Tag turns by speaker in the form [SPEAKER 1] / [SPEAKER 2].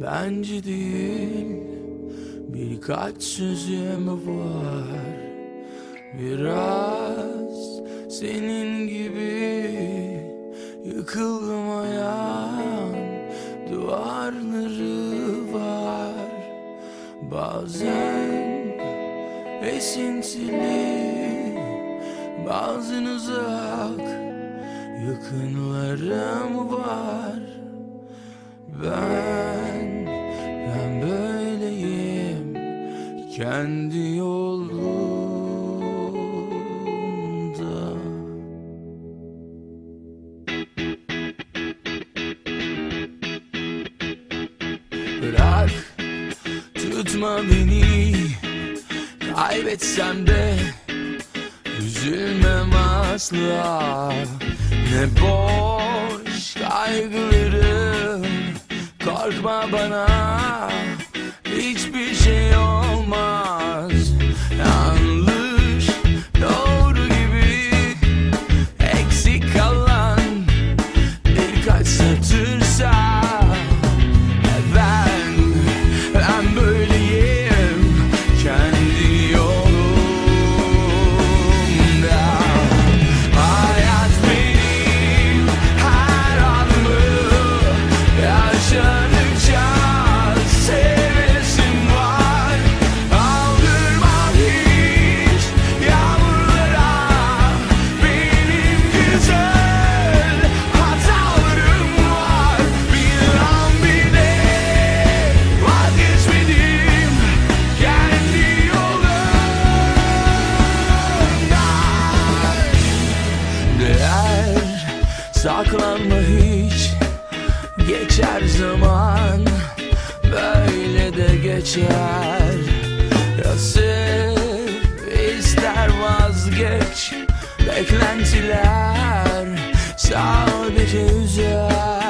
[SPEAKER 1] Bence değil Birkaç sözüm var. Biraz senin gibi Yıkılmayan duvarları var. Bazen esintili Bazen uzak yakınlarım Ben, ben böyleyim. Kendi yolumda. Bırak tutma beni. Kaybetsem de Üzülmem asla. Ne boş kaygılarım ממש בבנה saklanma hiç. Geçer zaman böyle de geçer. Sev ister vazgeç Beklentiler sadece üzer